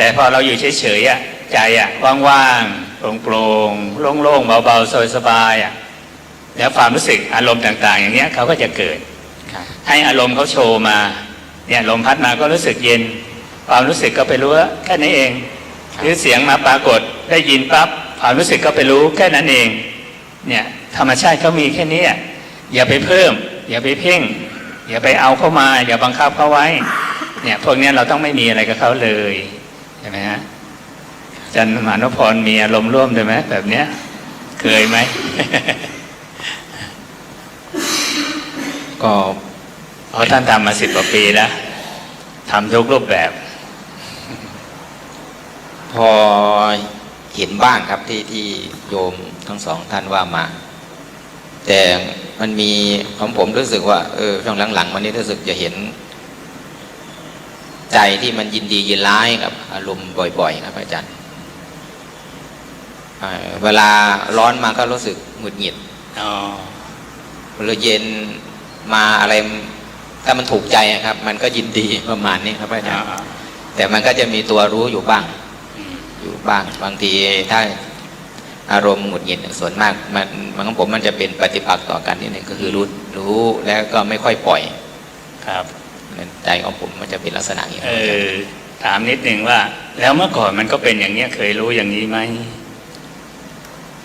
แต่พอเราอยู่เฉยๆอะใจอะว่างๆโปร่งๆโล่งๆเบาๆสบายๆอะแล้วความรู้สึกอารมณ์ต่าง ๆ อย่างเนี้ยเขาก็จะเกิดครับให้อารมณ์เขาโชว์มาเนี่ยลมพัดมาก็รู้สึกเย็น ความรู้สึกก็ไปรู้ว่าแค่นี้เองหรือเสียงมาปรากฏได้ยินปั๊บความรู้สึกก็ไปรู้แค่นั้นเองเนี่ยธรรมชาติเขามีแค่นี้อะอย่าไปเพิ่ม อย่าไปเพ่ง อย่าไปเอาเข้ามา อย่าบังคับเขาไว้เนี่ยพวกเนี้ยเราต้องไม่มีอะไรกับเขาเลย ใช่ไหมฮะจันมานพรมีอารมณ์ร่วมด้วยไหมแบบเนี้ย เคยไหม ก็เพราะท่านทำมาสิบกว่าปีแล้วทำทุกรูปแบบ พอเห็นบ้างครับที่ที่โยมทั้งสองท่านว่ามา แต่มันมีของผมรู้สึกว่าเออช่วงหลังๆวันนี้รู้สึกจะเห็น ใจที่มันยินดียินร้ายกับอารมณ์บ่อย ๆ ครับอาจารย์เอ่อเวลาร้อนมาก็รู้สึกหงุดหงิดอ๋อเวลาเย็นมาอะไรถ้ามันถูกใจอะครับ มันก็ยินดีประมาณนี้ครับอาจารย์อ่าแต่มันก็จะมีตัวรู้อยู่บ้างอืมอยู่บ้างบางทีถ้าอารมณ์หงุดหงิดส่วนมากมันมันของผมมันจะเป็นปฏิปักษ์ต่อกันนิดนึงก็คือรู้รู้แล้วก็ไม่ค่อยปล่อยครับ ใจของผมมันจะเป็นลักษณะอย่างนี้เออถามนิดนึงว่า แล้วเมื่อก่อนมันก็เป็นอย่างเนี้ยเคยรู้อย่างนี้ไหม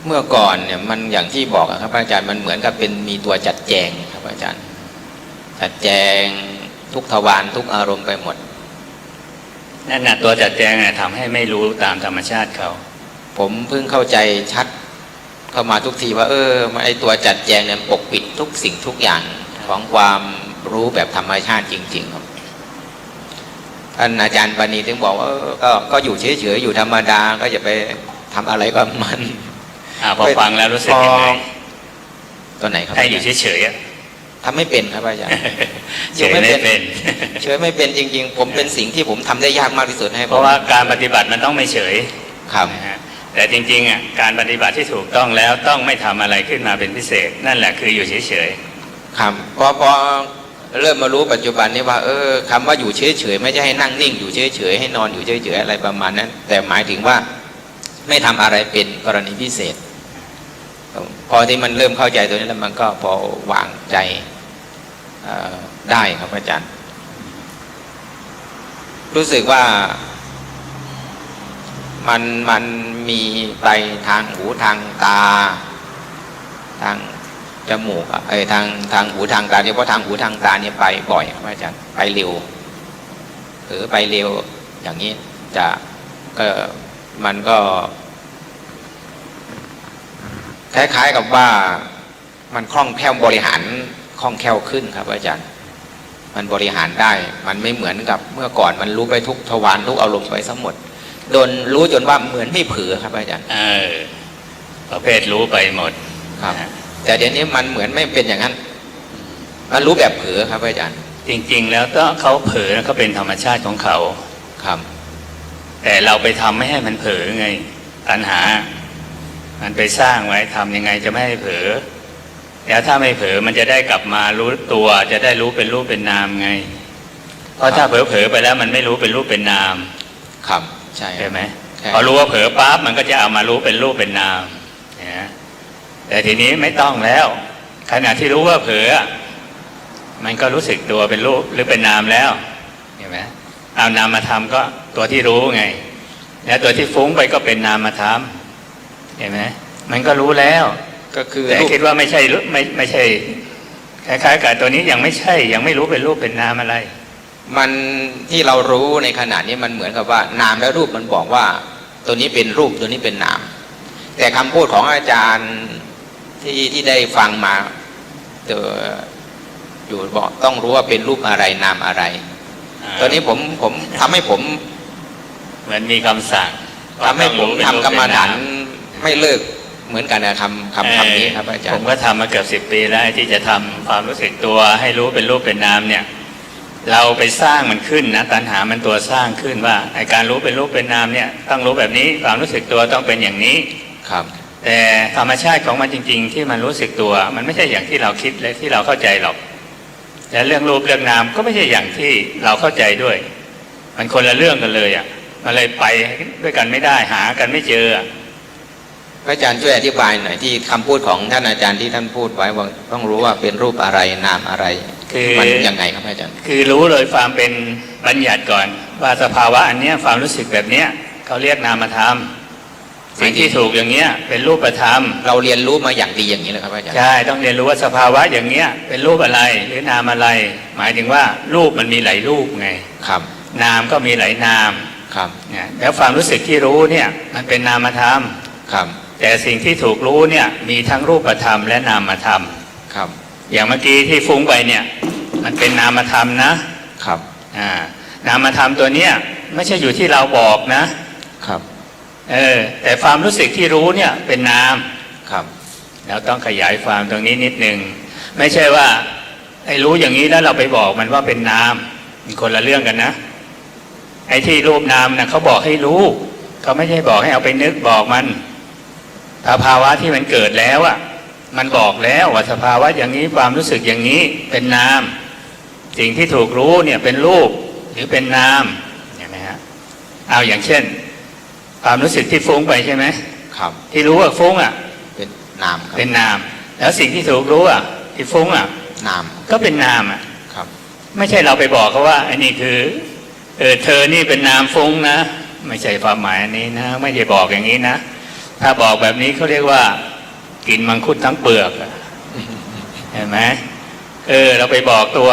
เมื่อก่อนเนี่ยมันอย่างที่บอกอะครับอาจารย์มันเหมือนกับเป็นมีตัวจัดแจงครับอาจารย์ จัดแจงทุกทวารทุกอารมณ์ไปหมดนั่นน่ะตัวจัดแจงน่ะทำให้ไม่รู้ตามธรรมชาติเขา ผมเพิ่งเข้าใจชัดเข้ามาทุกทีว่า เออมันไอตัวจัดแจงเนี่ยปกปิดทุกสิ่งทุกอย่างของความ รู้แบบธรรมชาติจริง ๆ ครับท่านอาจารย์ปานีถึงบอกว่าเออก็ก็อยู่เฉยๆอยู่ธรรมดาก็อย่าไปทำอะไรกับมันอ่าพอฟังแล้วรู้สึกยังไงตัวไหนครับให้อยู่เฉยๆอะทำไม่เป็นครับอาจารย์เฉยไม่เป็นเฉยไม่เป็นจริง ๆ ผมเป็นสิ่งที่ผมทำได้ยากมากที่สุดให้ผมเพราะว่าการปฏิบัติมันต้องไม่เฉยครับนะฮะแต่จริงๆอะการปฏิบัติที่ถูกต้องแล้วต้องไม่ทำอะไรขึ้นมาเป็นพิเศษ นั่นแหละคืออยู่เฉยครับพอพอ เริ่มมารู้ปัจจุบันนี้ว่าเออคำว่าอยู่เฉยๆไม่ใช่ให้นั่งนิ่งอยู่เฉยๆให้นอนอยู่เฉยๆอะไรประมาณนั้น แต่หมายถึงว่าไม่ทำอะไรเป็นกรณีพิเศษ พอที่มันเริ่มเข้าใจตัวนี้แล้วมันก็พอวางใจได้ครับอาจารย์ รู้สึกว่ามันมันมีไปทางหูทางตา ทาง จมูกอะไอ้ทางทางหูทางตาเฉพาะทางหูทางตาเนี่ยไปบ่อยครับอาจารย์ไปเร็วหรือไปเร็วอย่างนี้จะก็มันก็คล้ายๆกับว่ามันคล่องแคล่วบริหารคล่องแคล่วขึ้นครับอาจารย์ มันบริหารได้ มันไม่เหมือนกับเมื่อก่อนมันรู้ไปทุกทวารทุกอารมณ์ไปทั้งหมดโดนรู้จนว่าเหมือนไม่เผือครับอาจารย์ๆเออประเภทรู้ไปหมดครับนะฮะ แต่เดี๋ยวนี้มันเหมือนไม่เป็นอย่างนั้นมันรู้แบบเผลอครับอาจารย์ จริง ๆ แล้วก็เขาเผลอนะเขาเป็นธรรมชาติของเขาครับ แต่เราไปทำไม่ให้มันเผลอไงตัณหา มันไปสร้างไว้ทำยังไงจะไม่ให้เผลอแล้วถ้าไม่เผลอมันจะได้กลับมารู้ตัวจะได้รู้เป็นรูปเป็นนามไง เพราะถ้าเผลอๆไปแล้วมันไม่รู้เป็นรูปเป็นนาม ครับ ใช่ใช่ไหมใช่พอรู้ว่าเผลอปั๊บมันก็จะเอามารู้เป็นรูปเป็นนามนะ แต่ทีนี้ไม่ต้องแล้ว ขณะที่รู้ว่าเผลอมันก็รู้สึกตัวเป็นรูปหรือเป็นนามแล้วเห็นไหมเอานามมาทำก็ตัวที่รู้ไง แล้วตัวที่ฟุ้งไปก็เป็นนามธรรมเห็นไหมมันก็รู้แล้ว ก็คือแต่รูปคิดว่าไม่ใช่รู้ไม่ไม่ใช่คล้ายๆกับตัวนี้ยังไม่ใช่ ยังไม่รู้เป็นรูปเป็นนามอะไร มันที่เรารู้ในขณะนี้มันเหมือนกับว่า นามและรูปมันบอกว่า ตัวนี้เป็นรูปตัวนี้เป็นนาม แต่คำพูดของอาจารย์ ที่ที่ได้ฟังมาเจออยู่บอกต้องรู้ว่าเป็นรูปอะไรนามอะไร ตอนนี้ผมผมทำให้ผมเหมือนมีคำสั่งทำให้ผมว่าทำต้องกรรมฐานเป็นมไม่เลิกเหมือนกันนะคำคำคำนี้ครับอาจารผย์มก็ทำมาเกือบสิบปีแล้วไอ้ที่จะทำความรู้สึกตัวให้รู้เป็นรูปเป็นนามเนี่ย เราไปสร้างมันขึ้นนะตัณหามันตัวสร้างขึ้นว่าไอการรู้เป็นรูปเป็นนามเนี่ย ต้องรู้แบบนี้ความรู้สึกตัวต้องเป็นอย่างนี้ครับ แต่ธรรมชาติของมันจริง ๆ ที่มันรู้สึกตัว มันไม่ใช่อย่างที่เราคิดและที่เราเข้าใจหรอกและเรื่องรูปเรื่องนามก็ไม่ใช่อย่างที่เราเข้าใจด้วย มันคนละเรื่องกันเลยอะมันเลยไปด้วยกันไม่ได้หากันไม่เจอพระอาจารย์ช่วยอธิบายหน่อยที่คำพูดของท่านอาจารย์ที่ท่านพูดไว้ว่าต้องรู้ว่าเป็นรูปอะไรนามอะไร คือมันยังไงครับพระอาจารย์ คือรู้เลยความเป็นบัญญัติก่อน ว่าสภาวะอันเนี้ยความรู้สึกแบบเนี้ยเขาเรียกนามธรรม สิ่งที่ถูกอย่างเงี้ยเป็นรูปธรรม เราเรียนรู้มาอย่างดีอย่างนี้เลยครับพระอาจารย์ใช่ต้องเรียนรู้ว่าสภาวะอย่างเงี้ยเป็นรูปอะไรหรือนามอะไร หมายถึงว่ารูปมันมีหลายรูปไงครับ นามก็มีหลายนามครับเนี่ยแล้วความรู้สึกที่รู้เนี่ยมันเป็นนามธรรมครับแต่สิ่งที่ถูกรู้เนี่ยมีทั้งรูปธรรมและนามธรรมครับ อย่างเมื่อกี้ที่ฟุ้งไปเนี่ยมันเป็นนามธรรมนะครับอ่านามธรรมตัวเนี้ยไม่ใช่อยู่ที่เราบอกนะครับ เออแต่ความรู้สึกที่รู้เนี่ยเป็นนามครับเราต้องขยายความตรงนี้นิดนึง ไม่ใช่ว่าไอ้รู้อย่างนี้แล้วเราไปบอกมันว่าเป็นนามมันคนละเรื่องกันนะ ไอ้ที่รูปนามนะเขาบอกให้รู้เขาไม่ใช่บอกให้เอาไปนึกบอกมันสภาวะที่มันเกิดแล้วอะมันบอกแล้วว่าสภาวะอย่างนี้ความรู้สึกอย่างนี้เป็นนาม สิ่งที่ถูกรู้เนี่ยเป็นรูปหรือเป็นนามเห็นไหมฮะเอาอย่างเช่น ความรู้สึกที่ฟุ้งไปใช่ไหมครับ ที่รู้ว่าฟุ้งอะ เป็นนามครับเป็นนาม แล้วสิ่งที่ถูกรู้อะ ที่ฟุ้งอะ นาม ก็เป็นนามอะครับ ไม่ใช่เราไปบอกเขาว่า อันนี้คือเออเธอนี่เป็นนามฟุ้งนะไม่ใช่ความหมายอันนี้นะ ไม่ได้บอกอย่างนี้นะ ถ้าบอกแบบนี้เขาเรียกว่า กินมังคุดทั้งเปลือกอะเห็นไหมเออ เราไปบอกตัว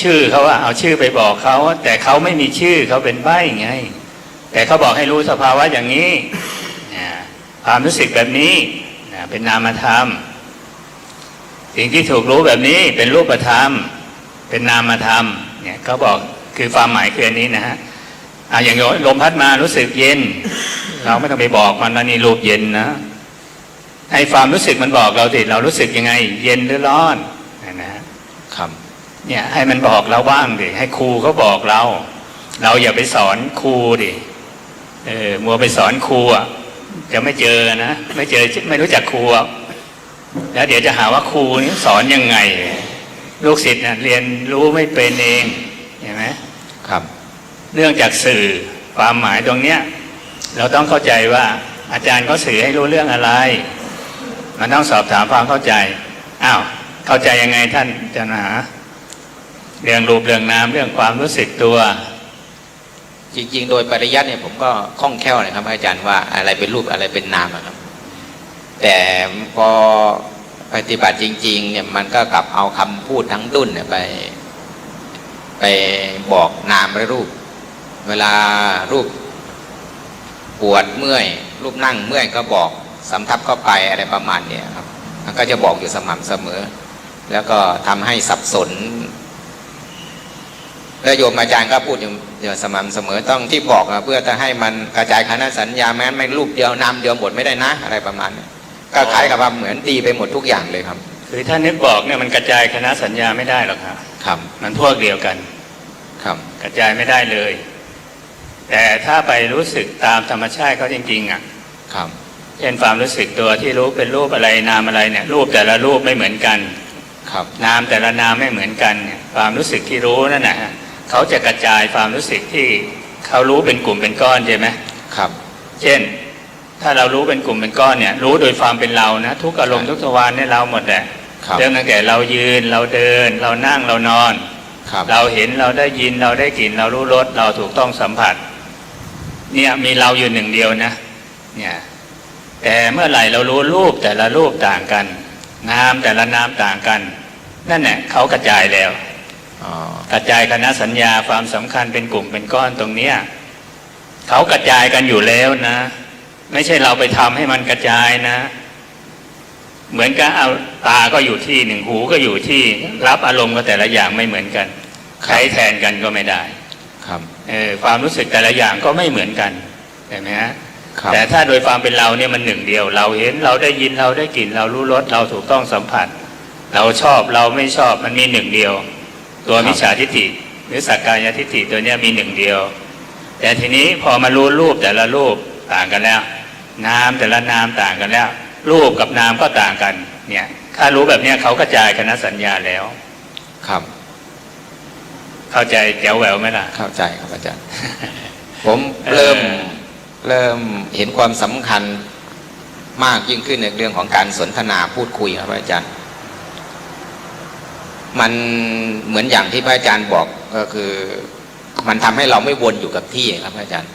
ชื่อเขาว่าเอาชื่อไปบอกเขาแต่เขาไม่มีชื่อเขาเป็นใบ้ไง แต่เขาบอกให้รู้สภาวะอย่างนี้นะความรู้สึกแบบนี้นะเป็นนามธรรม สิ่งที่ถูกรู้แบบนี้เป็นรูปธรรม เป็นนามธรรมเนี่ยเขาบอกคือความหมายคืออันนี้นะฮะอะอย่างลมพัดมารู้สึกเย็น เราไม่ต้องไปบอกมันว่านี่รูปเย็นนะให้ความรู้สึกมันบอกเราสิเรารู้สึกยังไง เย็นหรือร้อนนะฮะครับเนี่ยให้มันบอกเราบ้างดิให้ครูเขาบอกเรา เราอย่าไปสอนครูดิ เออมัวไปสอนครูอะจะไม่เจอนะไม่เจอไม่รู้จักครูอะแล้วเดี๋ยวจะหาว่าครูนี่สอนยังไง ลูกศิษย์น่ะเรียนรู้ไม่เป็นเองเห็นไหมครับ เรื่องจากสื่อความหมายตรงเนี้ย เราต้องเข้าใจว่าอาจารย์เขาสื่อให้รู้เรื่องอะไร มันต้องสอบถามความเข้าใจอ้าวเข้าใจยังไงท่านอาจารย์มหา เรื่องรูปเรื่องนามเรื่องความรู้สึกตัว จริง ๆ โดยปริยัติเนี่ยผมก็คล่องแคล่วนะครับ อาจารย์ว่าอะไรเป็นรูปอะไรเป็นนามอะครับ แต่พอปฏิบัติจริง ๆ เนี่ยมันก็กลับเอาคำพูดทั้งดุนเนี่ยไป ไปบอกนามและรูป เวลารูปปวดเมื่อย รูปนั่งเมื่อยก็บอกสำทับเข้าไปอะไรประมาณเนี้ยครับ มันก็จะบอกอยู่สม่ำเสมอ แล้วก็ทำให้สับสนแล้วโยมอาจารย์ก็พูดอยู่ อยู่สม่ำเสมอต้องที่บอกอะเพื่อจะให้มันกระจายคณะสัญญาแม้นไม่รูปเดียวนามเดียวหมดไม่ได้นะ อะไรประมาณนี้ก็คล้ายกับว่าเหมือนตีไปหมดทุกอย่างเลยครับ คือถ้านึกบอกเนี่ยมันกระจายคณะสัญญาไม่ได้หรอกครับครับมันพวกเดียวกันครับกระจายไม่ได้เลย แต่ถ้าไปรู้สึกตามธรรมชาติเขาจริง ๆอะครับเช่นความรู้สึกตัวที่รู้เป็นรูปอะไรนามอะไรเนี่ยรูปแต่ละรูปไม่เหมือนกัน ครับนามแต่ละนามไม่เหมือนกันเนี่ยความรู้สึกที่รู้นั่นนะฮะ เขาจะกระจายความรู้สึกที่เขารู้เป็นกลุ่มเป็นก้อนใช่ไหมครับ เช่น ถ้าเรารู้เป็นกลุ่มเป็นก้อนเนี่ย รู้โดยความเป็นเรานะทุกอารมณ์ทุกทวารเนี่ยเราหมดแหละครับเริ่มตั้งแต่เรายืนเราเดิน เรานั่งเรานอนครับเราเห็นเราได้ยินเราได้กลิ่นเรารู้รสเราถูกต้องสัมผัส เนี่ยมีเราอยู่หนึ่งเดียวนะ เนี่ยแต่เมื่อไหร่เรารู้รูปแต่ละรูปต่างกันนามแต่ละนามต่างกัน นั่นแหละเขากระจายแล้วอ๋อ กระจายคณะสัญญาความสำคัญเป็นกลุ่มเป็นก้อนตรงเนี้ยเขากระจายกันอยู่แล้วนะ ไม่ใช่เราไปทำให้มันกระจายนะ เหมือนกับเอาตาก็อยู่ที่หนึ่งหูก็อยู่ที่รับอารมณ์ก็แต่ละอย่างไม่เหมือนกันใช้แทนกันก็ไม่ได้ ครับเออความรู้สึกแต่ละอย่างก็ไม่เหมือนกันเห็นไหมฮะครับแต่ถ้าโดยความเป็นเราเนี่ยมันหนึ่งเดียว เราเห็นเราได้ยินเราได้กลิ่นเรารู้รสเราถูกต้องสัมผัส เราชอบเราไม่ชอบมันมีหนึ่งเดียว ตัวมิจฉาทิฏฐิหรือสักกายทิฏฐิตัวเนี้ยมีหนึ่งเดียว แต่ทีนี้พอมารู้รูปแต่ละรูปต่างกันแล้ว นามแต่ละนามต่างกันแล้ว รูปกับนามก็ต่างกันเนี่ยถ้ารู้แบบเนี้ยเขากระจายคณะสัญญาแล้ว ครับ เข้าใจแจ๋วแหววไหมล่ะ เข้าใจครับอาจารย์ ผมเริ่มเริ่มเห็นความสำคัญมากยิ่งขึ้นในเรื่องของการสนทนาพูดคุยครับอาจารย์ มันเหมือนอย่างที่พระอาจารย์บอกก็คือ มันทำให้เราไม่วนอยู่กับที่ครับอาจารย์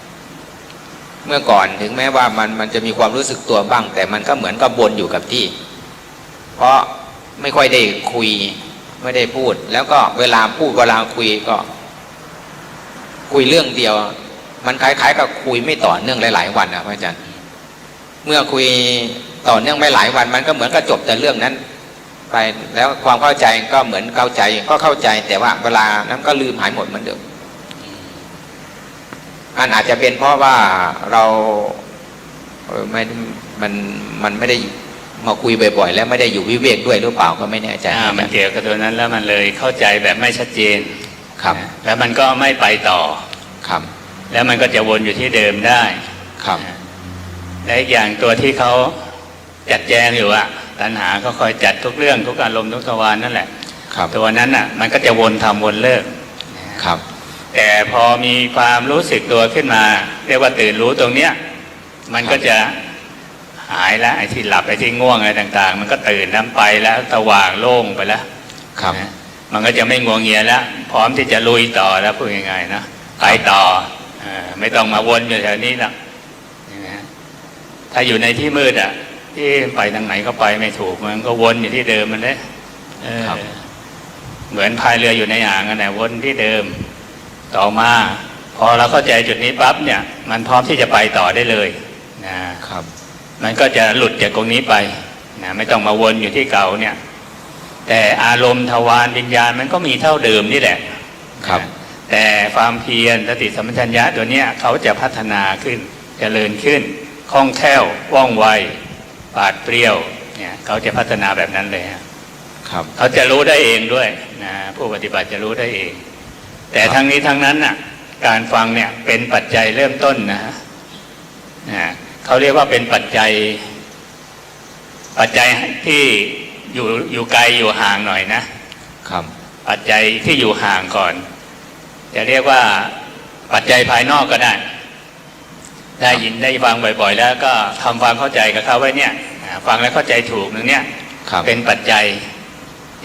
เมื่อก่อนถึงแม้ว่ามันมันจะมีความรู้สึกตัวบ้าง แต่มันก็เหมือนกับวนอยู่กับที่ เพราะไม่ค่อยได้คุยไม่ได้พูด แล้วก็เวลาพูดเวลาคุยก็ คุยเรื่องเดียว มันคล้ายๆกับคุยไม่ต่อเนื่องหลาย ๆ วันนะพระอาจารย์ เมื่อคุยต่อเนื่องไม่หลายวัน มันก็เหมือนกับจบแต่เรื่องนั้น ไปแล้วความเข้าใจก็เหมือนเข้าใจก็เข้าใจแต่ว่าเวลานั้นก็ลืมหายหมดเหมือนเดิมมันอาจจะเป็นเพราะว่าเราเอ่อไม่มันมันไม่ได้มาคุยบ่อยๆ แล้วไม่ได้อยู่วิเวกด้วยหรือเปล่าก็ไม่แน่ใจอ่ามันเกี่ยวกับตัวนั้นแล้วมันเลยเข้าใจแบบไม่ชัดเจนครับนะแล้วมันก็ไม่ไปต่อครับ แล้วมันก็จะวนอยู่ที่เดิมได้ครับและอีกอย่างตัวที่เขาจัดแจงอยู่อะ ตัณหาก็คอยจัดทุกเรื่องทุกอารมณ์ทุกทวารนั่นแหละครับตัวนั้นอะ มันก็จะวนทำวนเลิกครับ แต่พอมีความรู้สึกตัวขึ้นมา เรียกว่าตื่นรู้ตรงเนี้ย มันก็จะหายแล้วไอ้ที่หลับไอ้ที่ง่วงอะไรต่าง ๆ มันก็ตื่นน้ำไปแล้วสว่างโล่งไปแล้วครับนะมันก็จะไม่งวงเงียแล้ว พร้อมที่จะลุยต่อแล้วพูดง่ายๆนะไปต่อเออไม่ต้องมาวนอยู่แถวนี้หรอกนะฮะถ้าอยู่ในที่มืดอะ ที่ไปทางไหนก็ไปไม่ถูกมันก็วนอยู่ที่เดิมมันเลยเออครับเหมือนพายเรืออยู่ในอ่างกันแหละวนที่เดิม ต่อมา พอเราเข้าใจจุดนี้ปั๊บเนี่ย มันพร้อมที่จะไปต่อได้เลยนะครับ มันก็จะหลุดจากตรงนี้ไปนะไม่ต้องมาวนอยู่ที่เก่าเนี่ย แต่อารมณ์ทวารวิญญาณมันก็มีเท่าเดิมนี่แหละครับนะแต่ความเพียรสติสัมปชัญญะตัวเนี้ยเขาจะพัฒนาขึ้นเจริญขึ้นคล่องแคล่วว่องไว ปราดเปรี้ยวเนี่ยเขาจะพัฒนาแบบนั้นเลยฮะครับเขาจะรู้ได้เองด้วยนะผู้ปฏิบัติจะรู้ได้เอง แต่ทั้งนี้ทั้งนั้นน่ะการฟังเนี่ยเป็นปัจจัยเริ่มต้นนะฮะนะเขาเรียกว่าเป็นปัจจัย ปัจจัยที่อยู่อยู่ไกลอยู่ห่างหน่อยนะครับปัจจัยที่อยู่ห่างก่อน จะเรียกว่าปัจจัยภายนอกก็ได้ ได้ยินได้ฟังบ่อย ๆ แล้วก็ทำความเข้าใจกับเขาไว้เนี่ยอ่า ฟังแล้วเข้าใจถูกหนึ่งเนี่ยครับเป็นปัจจัย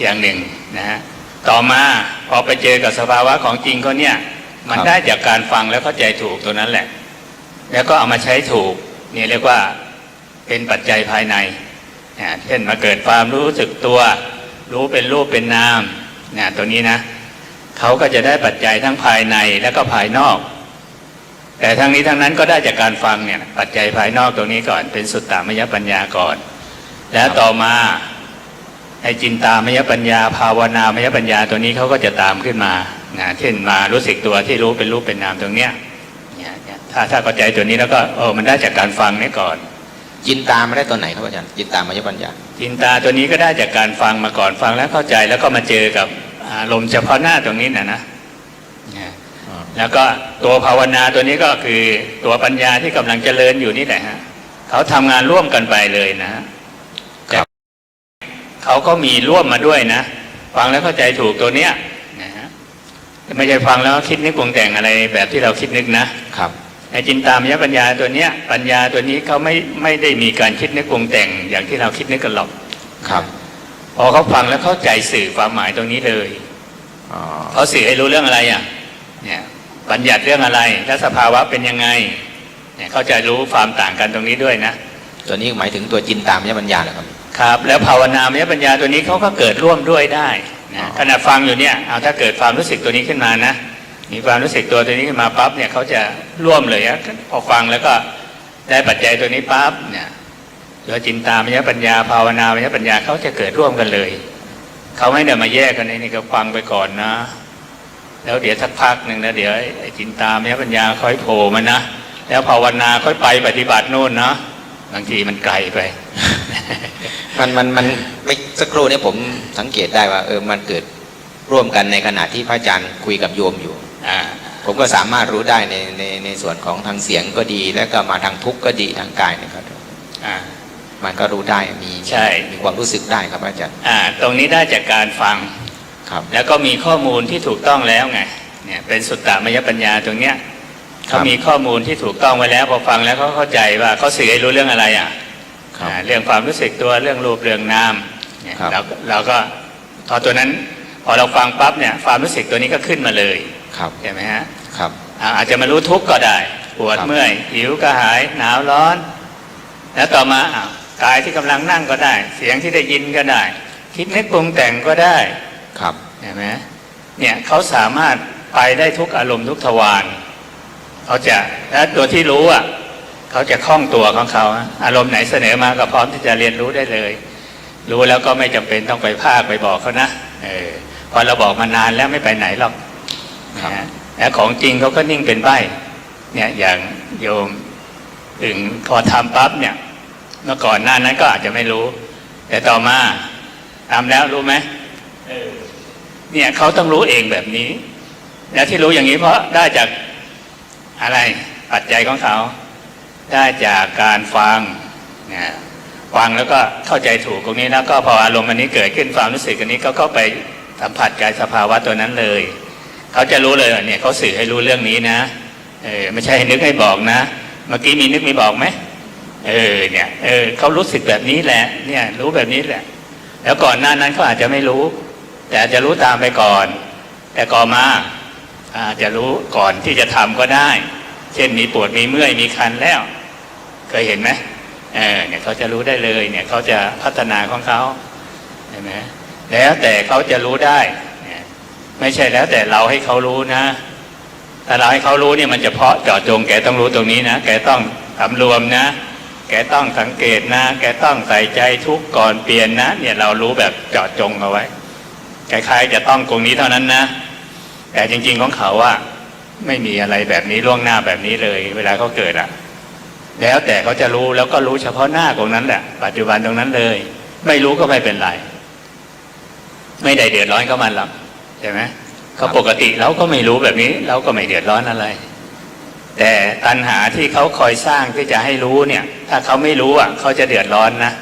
อย่างหนึ่งนะฮะต่อมาพอไปเจอกับสภาวะของจริงเขาเนี่ยมันครับได้จากการฟังแล้วเข้าใจถูกตัวนั้นแหละ แล้วก็เอามาใช้ถูกนี่เรียกว่าเป็นปัจจัยภายในนะเช่นมาเกิดความรู้สึกตัว รู้เป็นรูปเป็นนามนะตัวนี้นะเขาก็จะได้ปัจจัยทั้งภายในและก็ภายนอก แต่ทั้งนี้ทั้งนั้นก็ได้จากการฟังเนี่ยปัจจัยภายนอกตรงนี้ก่อนเป็นสุตตามยปัญญาก่อน แล้วต่อมาไอ้จินตามยปัญญา ภาวนามยปัญญาตัวนี้เขาก็จะตามขึ้นมานะเช่นมารู้สึกตัวที่รู้เป็นรูปเป็นนามตรงเนี้ยเนี่ยเนี่ยถ้าถ้าเข้าใจตัวนี้แล้วก็โอ้มันได้จากการฟังนี่ก่อน จินตามมาได้ตัวไหนครับอาจารย์จินตามายปัญญา จินตาตัวนี้ก็ได้จากการฟังมาก่อนฟังแล้วเข้าใจแล้วก็มาเจอกับอารมณ์เฉพาะหน้าตรงนี้นะนะเนี่ย แล้วก็ตัวภาวนาตัวนี้ก็คือตัวปัญญาที่กำลังเจริญอยู่นี่แหละฮะเขาทำงานร่วมกันไปเลยนะฮะครับเขาก็มีร่วมมาด้วยนะ ฟังแล้วเข้าใจถูกตัวเนี้ยนะฮะไม่ใช่ฟังแล้วคิดนึกปรุงแต่งอะไรแบบที่เราคิดนึกนะครับไอ้จินตามยปัญญาตัวเนี้ย ปัญญาตัวนี้เขาไม่ไม่ได้มีการคิดนึกปรุงแต่งอย่างที่เราคิดนึกกันหรอกครับพอเขาฟังแล้วเข้าใจสื่อความหมายตรงนี้เลยอ๋อเขาสื่อให้รู้เรื่องอะไรอะ เนี่ย บัญญัติเรื่องอะไร และสภาวะเป็นยังไงเนี่ยเขาจะรู้ความต่างกันตรงนี้ด้วยนะตัวนี้หมายถึงตัวจินตามยปัญญาเหรอครับครับ แล้วภาวนามยปัญญาตัวนี้เขาก็เกิดร่วมด้วยได้อ๋นะอขณะฟังอยู่เนี่ยเอาถ้าเกิดความรู้สึกตัวนี้ขึ้นมานะมีความรู้สึกตัวตัวนี้ขึ้นมาปั๊บเนี่ยเขาจะร่วมเลยอะพอฟังแล้วก็ได้ปัจจัยตัวนี้ปั๊บเนี่ยตัวจินตามยปัญญา ภาวนามยปัญญาเขาจะเกิดร่วมกันเลยเขาไม่ได้มาแยกกันในนี่ก็ฟังไปก่อนนะ แล้วเดี๋ยวสักพักหนึ่งนะเดี๋ยวไอ้จินตามยปัญญาค่อยโผล่มานะแล้วภาวนาค่อยไปปฏิบัติโน่นนะบางทีมันไกลไป มันมันมันไม่สักครู่นี้ผมสังเกตได้ว่า เออมันเกิดร่วมกันในขณะที่พระอาจารย์คุยกับโยมอยู่อ่าผมก็สามารถรู้ได้ในในในส่วนของทางเสียงก็ดี แล้วก็มาทางทุกข์ก็ดีทางกายนะครับอ่ามันก็รู้ได้มีใช่มีความรู้สึกได้ครับอาจารย์อ่า ตรงนี้ได้จากการฟัง ครับแล้วก็มีข้อมูลที่ถูกต้องแล้วไงเนี่ยเป็นสุตตามยปัญญาตรงเนี้ยเขามีข้อมูลที่ถูกต้องไว้แล้วพอฟังแล้วเขาเข้าใจว่าเขาสื่อให้รู้เรื่องอะไรอะครับอ่าเรื่องความรู้สึกตัวเรื่องรูปเรื่องนามเนี่ยครับเราเราก็พอตัวนั้นพอเราฟังปั๊บเนี่ยความรู้สึกตัวนี้ก็ขึ้นมาเลยครับใช่ไหมฮะครับอ่าอาจจะมารู้ทุกข์ก็ได้ปวดครับเมื่อยหิวกระหายหนาวร้อน แล้วต่อมาอ้าวกายที่กำลังนั่งก็ได้ เสียงที่ได้ยินก็ได้ คิดนึกปรุงแต่งก็ได้ ครับเห็นไหมเนี่ยเขาสามารถไปได้ทุกอารมณ์ทุกทวารเขาจะแล้วตัวที่รู้อะเขาจะคล่องตัวของเขาอะอารมณ์ไหนเสนอมาก็พร้อมที่จะเรียนรู้ได้เลย รู้แล้วก็ไม่จำเป็นต้องไปภาคไปบอกเขานะเออพอเราบอกมานานแล้วไม่ไปไหนหรอกครับนะฮะแล้วของจริงเขาก็นิ่งเป็นใบเนี่ยอย่างโยมถึงพอทำปั๊บเนี่ยเมื่อก่อนหน้านั้นก็อาจจะไม่รู้ แต่ต่อมาทำแล้วรู้ไหมเออ เนี่ยเขาต้องรู้เองแบบนี้ แล้วที่รู้อย่างนี้เพราะได้จากอะไรปัจจัยของเขา ได้จากการฟังนะฟังแล้วก็เข้าใจถูกตรงนี้แล้วก็พออารมณ์อันนี้เกิดขึ้นความรู้สึกอันนี้ก็เข้าไปสัมผัสกายสภาวะตัวนั้นเลย เขาจะรู้เลยเนี่ยเขาสื่อให้รู้เรื่องนี้นะเออไม่ใช่ให้นึกให้บอกนะ เมื่อกี้มีนึกมีบอกไหมเออเนี่ยเออเขารู้สึกแบบนี้แหละ เนี่ยรู้แบบนี้แหละ แล้วก่อนหน้านั้นเขาอาจจะไม่รู้ แต่อาจจะรู้ตามไปก่อน แต่ก่อมาอาจจะรู้ก่อนที่จะทำก็ได้ เช่นมีปวดมีเมื่อยมีคันแล้ว เคยเห็นไหมเออเนี่ยเขาจะรู้ได้เลย เนี่ยเขาจะพัฒนาของเขาเห็นไหมแล้วแต่เขาจะรู้ได้เนี่ยไม่ใช่แล้วแต่เราให้เขารู้นะถ้าเราให้เขารู้เนี่ยมันจะเพาะเจาะจงแกต้องรู้ตรงนี้นะแกต้องสำรวมนะ แกต้องสังเกตนะ แกต้องใส่ใจทุกก่อนเปลี่ยนนะ เนี่ยเรารู้แบบเจาะจงเอาไว้ คล้ายๆ จะต้องตรงนี้เท่านั้นนะ แต่จริง ๆของเขาว่าไม่มีอะไรแบบนี้ล่วงหน้าแบบนี้เลย เวลาเขาเกิดอะแล้วแต่เขาจะรู้แล้วก็รู้เฉพาะหน้าตรงนั้นแหละปัจจุบันตรงนั้นเลย ไม่รู้ก็ไม่เป็นไร ไม่ได้เดือดร้อนเขามันหรอกใช่ไหมเขาปกติเราก็ไม่รู้แบบนี้เราก็ไม่เดือดร้อนอะไร แต่ตัณหาที่เขาคอยสร้างที่จะให้รู้เนี่ย ถ้าเขาไม่รู้อะเขาจะเดือดร้อนนะ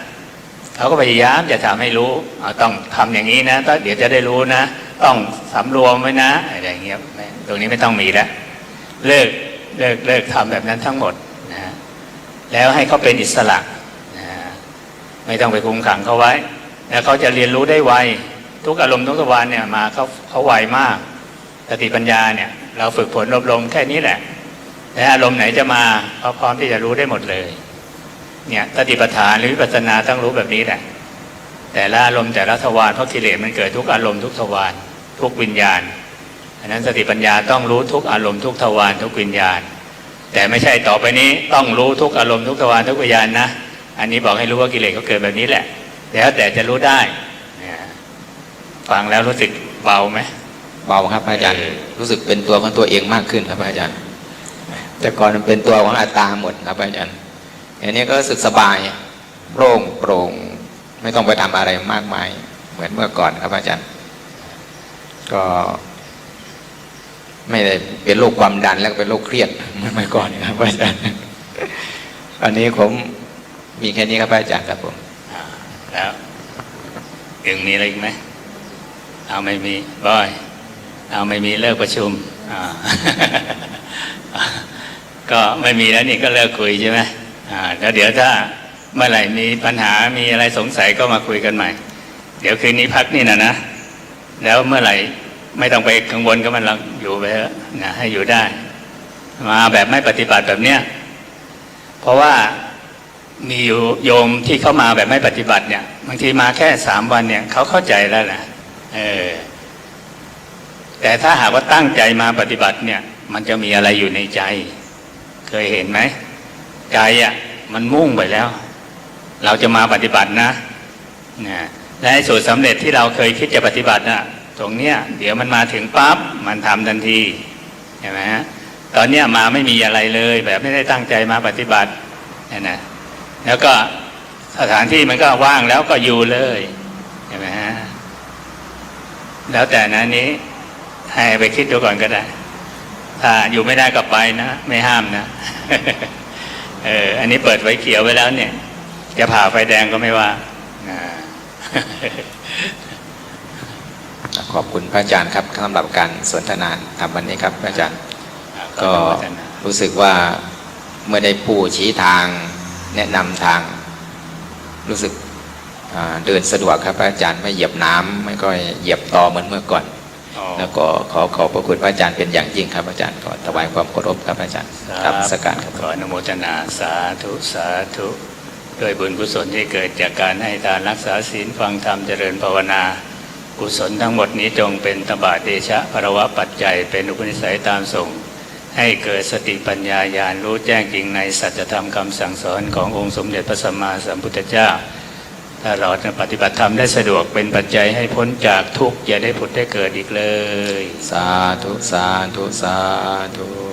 เขาก็พยายามจะทำให้รู้เอาต้องทำอย่างนี้นะต้องเดี๋ยวจะได้รู้นะ ต้องสำรวมไว้นะอะไรอย่างเงี้ยตรงนี้ไม่ต้องมีแล้วเลิกเลิกเลิกทำแบบนั้นทั้งหมดนะแล้วให้เขาเป็นอิสระนะไม่ต้องไปคุมขังเขาไว้ แล้วเขาจะเรียนรู้ได้ไวทุกอารมณ์ทุกทวารเนี่ยมาเขาเขาไวมากสติปัญญาเนี่ย เราฝึกฝนอบรมแค่นี้แหละและอารมณ์ไหนจะมาเขาพร้อมที่จะรู้ได้หมดเลย เนี่ยสติปัฏฐานหรือวิปัสสนาต้องรู้แบบนี้แหละ แต่ละอารมณ์แต่ละทวารเพราะกิเลสมันเกิดทุกอารมณ์ทุกทวารทุกวิญญาณอันนั้นสติปัญญาต้องรู้ทุกอารมณ์ทุกทวารทุกวิญญาณ แต่ไม่ใช่ต่อไปนี้ต้องรู้ทุกอารมณ์ทุกทวารทุกวิญญาณนะอันนี้บอกให้รู้ว่ากิเลสเขาเกิดแบบนี้แหละแล้วแต่จะรู้ได้ฟังแล้วรู้สึกเบาไหมเบาครับอาจารย์รู้สึกเป็นตัวของตัวเองมากขึ้นครับอาจารย์ แต่ก่อนมันเป็นตัวของอัตตาหมดครับอาจารย์ อันนี้ก็รู้สึกสบายโปร่งโปร่งไม่ต้องไปทำอะไรมากมาย เหมือนเมื่อก่อนครับอาจารย์ ก็ไม่ได้เป็นโรคความดันแล้วเป็นโรคเครียดเหมือนเมื่อก่อนครับอาจารย์อันนี้ผมมีแค่นี้ครับอาจารย์ครับผมแล้วยังมีอะไรอีกไหมเอาไม่มีบอย เอาไม่มีเลิกประชุมก็ไม่มีแล้วนี่ก็เลิกคุยใช่ไหม แล้วเดี๋ยวถ้าเมื่อไหร่มีปัญหามีอะไรสงสัยก็มาคุยกันใหม่ เดี๋ยวคืนนี้พักนี่นะนะ แล้วเมื่อไหร่ไม่ต้องไปกังวลกับมันหรอกอยู่ไปนะให้อยู่ได้ มาแบบไม่ปฏิบัติแบบเนี้ยเพราะว่ามีอยู่โยมที่เข้ามาแบบไม่ปฏิบัติเนี่ยบางทีมาแค่สามวันเนี่ยเขาเข้าใจแล้วนะเออแต่ถ้าหากว่าตั้งใจมาปฏิบัติเนี่ย มันจะมีอะไรอยู่ในใจ เคยเห็นไหม ใจอะมันมุ่งไปแล้ว เราจะมาปฏิบัตินะนะและสูตรสำเร็จที่เราเคยคิดจะปฏิบัติน่ะตรงเนี้ยเดี๋ยวมันมาถึงปั๊บมันทำทันทีเห็นไหมฮะตอนเนี้ยมาไม่มีอะไรเลย แบบไม่ได้ตั้งใจมาปฏิบัตินี่ยนะแล้วก็สถานที่มันก็ว่างแล้วก็อยู่เลยเห็นไหมฮะแล้วแต่นะนี้ให้ไปคิดดูก่อนก็ได้ ถ้าอยู่ไม่ได้ก็ไปนะ ไม่ห้ามนะ เอออันนี้เปิดไฟเขียวไว้แล้วเนี่ย จะผ่าไฟแดงก็ไม่ว่าอ่าขอบคุณพระอาจารย์ครับสำหรับการสนทนาธรรมวันนี้ครับพระอาจารย์ ก็ขอบคุณอาจารย์นะรู้สึกว่าเมื่อได้ผู้ชี้ทางแนะนำทาง รู้สึกอ่าเดินสะดวกครับพระอาจารย์ไม่เหยียบน้ำไม่ก็เหยียบตอเหมือนเมื่อก่อนอ๋อ แล้วก็ขอขอบพระคุณพระอาจารย์เป็นอย่างยิ่งครับอาจารย์ขอถวายความเคารพครับอาจารย์ครับสการครับขออนุโมทนาสาธุสาธุด้วยบุญกุศลที่เกิดจากการให้ทานรักษาศีลฟังธรรมเจริญภาวนา กุศลทั้งหมดนี้จงเป็นตบะเดชะภรวะปัจจัย เป็นอุปนิสัยตามส่ง ให้เกิดสติปัญญาญาณรู้แจ้งจริงในสัจธรรมคำสั่งสอนขององค์สมเด็จพระสัมมาสัมพุทธเจ้า ถ้าเราจะปฏิบัติธรรมได้สะดวกเป็นปัจจัยให้พ้นจากทุกข์อย่าได้ผุดได้เกิดอีกเลย สาธุ สาธุ สาธุ